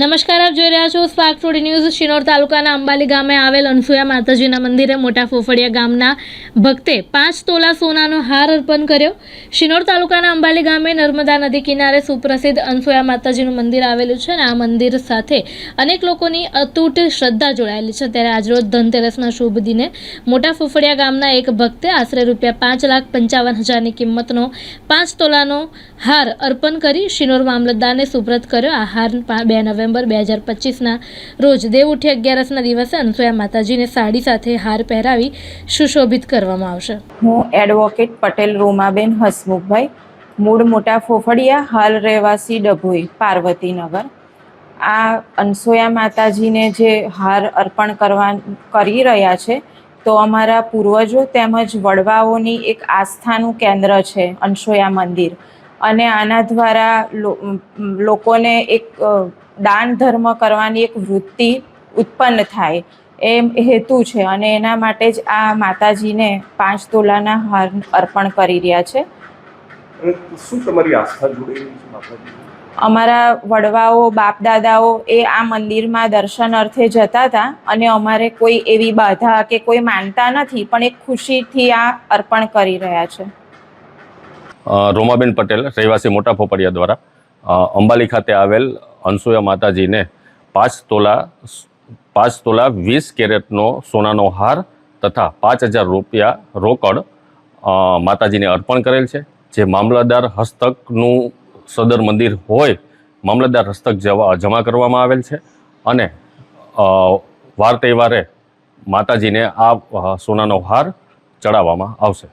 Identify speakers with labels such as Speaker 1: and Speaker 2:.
Speaker 1: નમસ્કાર, આપ જોઈ રહ્યા છો સ્પાર્ક ટુડે ન્યૂઝ. શિનોર તાલુકાના અંબાલી ગામે આવેલ અનસુયા માતાજીના મંદિરે મોટા ફોફળિયા ગામના ભક્તે પાંચ તોલા સોનાનો હાર અર્પણ કર્યો. શિનોર તાલુકાના અંબાલી ગામે નર્મદા નદી કિનારે સુપ્રસિદ્ધ અનસુયા માતાજીનું મંદિર આવેલું છે અને આ મંદિર સાથે અનેક લોકોની અતૂટ શ્રદ્ધા જોડાયેલી છે. ત્યારે આજરોજ ધનતેરસના શુભ દિને મોટા ફોફળિયા ગામના એક ભક્તે આશરે રૂપિયા પાંચ લાખ પંચાવન હજારની કિંમતનો પાંચ તોલાનો હાર અર્પણ કરી શિનોર મામલતદારને સુપ્રત કર્યો. આ હાર બે નવેમ્બર બે હજાર પચીસના રોજ દેવ ઉઠી અગિયારસના દિવસે અનસુયા માતાજીને સાડી સાથે હાર પહેરાવી સુશોભિત કરવામાં આવશે.
Speaker 2: હું એડવોકેટ પટેલ રોમાબેન હસમુખભાઈ, મૂળ મોટા ફોફડિયા, હાલ રહેવાસી ડભોઈ, પાર્વતીનગર. આ અનસોયા માતાજીને જે હાર અર્પણ કરવા કરી રહ્યા છે, તો અમારા પૂર્વજો તેમજ વડવાઓની એક આસ્થાનું કેન્દ્ર છે અનસોયા મંદિર. અને આના દ્વારા લોકોને એક દાન ધર્મ કરવાની એક વૃત્તિ ઉત્પન્ન થાય એમ હેતુ છે અને એના માટે જ આ માતાજીને પાંચ તોલાના હાર અર્પણ કરી રહ્યા છે.
Speaker 3: શું તમારી આસ્થા
Speaker 2: અમારા વડવાઓ બાપ દાદાઓ એ આ મંદિરમાં દર્શન અર્થે જતા હતા અને અમારે કોઈ એવી બાધા કે કોઈ માનતા નથી પણ એક ખુશીથી આ અર્પણ કરી રહ્યા છે.
Speaker 4: રોમાબેન પટેલ રહેવાસી મોટા ફોપડિયા દ્વારા અંબાલી ખાતે આવેલ અનસુયા માતાજીને પાંચ તોલા પાંચ તોલા વીસ કેરેટનો સોનાનો હાર તથા પાંચ હજાર રૂપિયા રોકડ માતાજીને અર્પણ કરેલ છે. જે મામલતદાર હસ્તકનું સદર મંદિર હોય, મામલતદાર હસ્તક જવા, જમા કરવામાં આવેલ છે અને વાર તહેવારે માતાજીને આ સોનાનો હાર ચડાવવામાં આવશે.